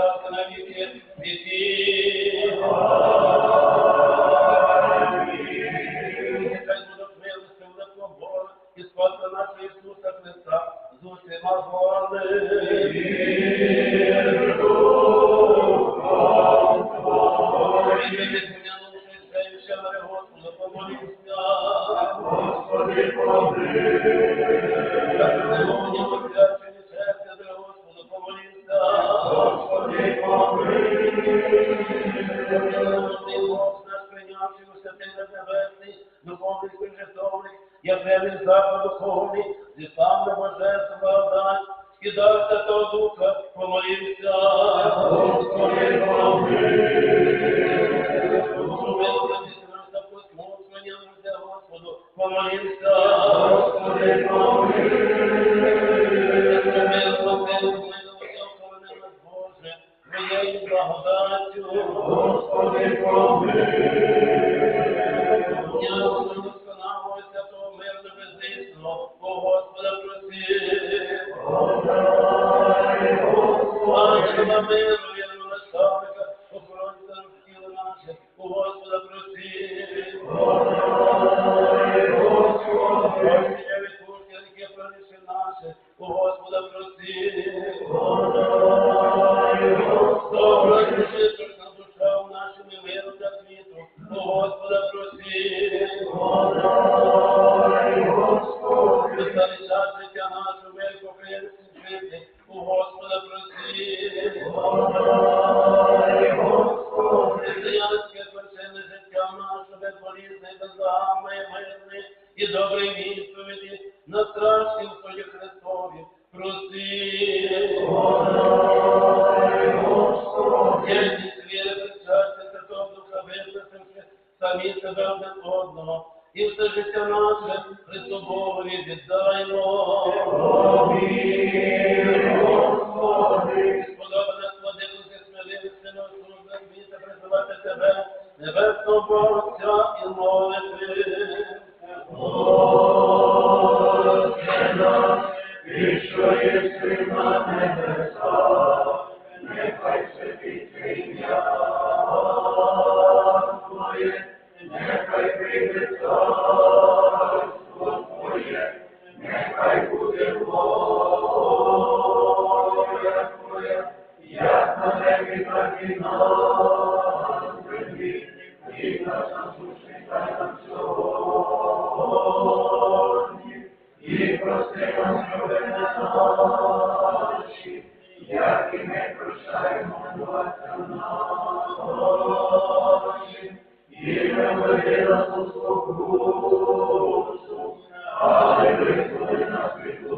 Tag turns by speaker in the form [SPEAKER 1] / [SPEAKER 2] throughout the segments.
[SPEAKER 1] Thank you. Господи, життя нашу, приємність жити, у Господа проси. Християнське спасене життя наше, безболізне, беззагаме, мирне і добрі відповіді на страшні свої Христові. Проси. Єдність віри, причастя Святого Духа, виписавши самі себе один одного. І все життя наше Христу Богові віддаймо. Сподобане складилося сміливості на службах місця призивати тебе, небесного Бога Отця і молити.
[SPEAKER 2] Отче наш, і що єси на небесах, наші, як і ми прощаємо властям і не веди нас у спокусу, але визволи нас від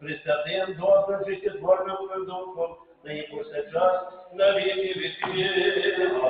[SPEAKER 1] Присвятим добрим життєтворним духом, нині повсякчас на віки віків.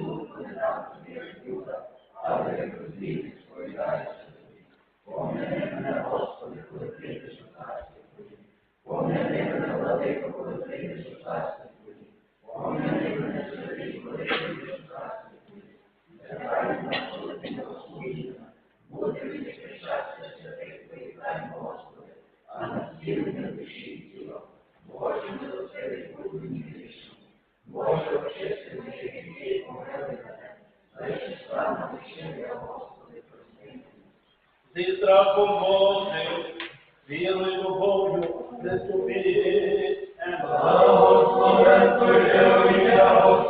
[SPEAKER 2] tutto il nostro virtuta, Padre così scoridai come nemmeno apostoli con le piede sottasti come nemmeno l'avevo con le piede sottasti come nemmeno il servizio con le piede sottasti per fare un nostro tempo scusa, molti vi dispiaciate a sapere quei cani vostri, anzi nel discepolo, voi nello spirito di Cristo, vostro accesso encontrar com você, povo, descobrir, é bom, momento eu e a você.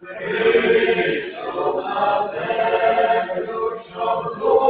[SPEAKER 3] Christ, O Lord,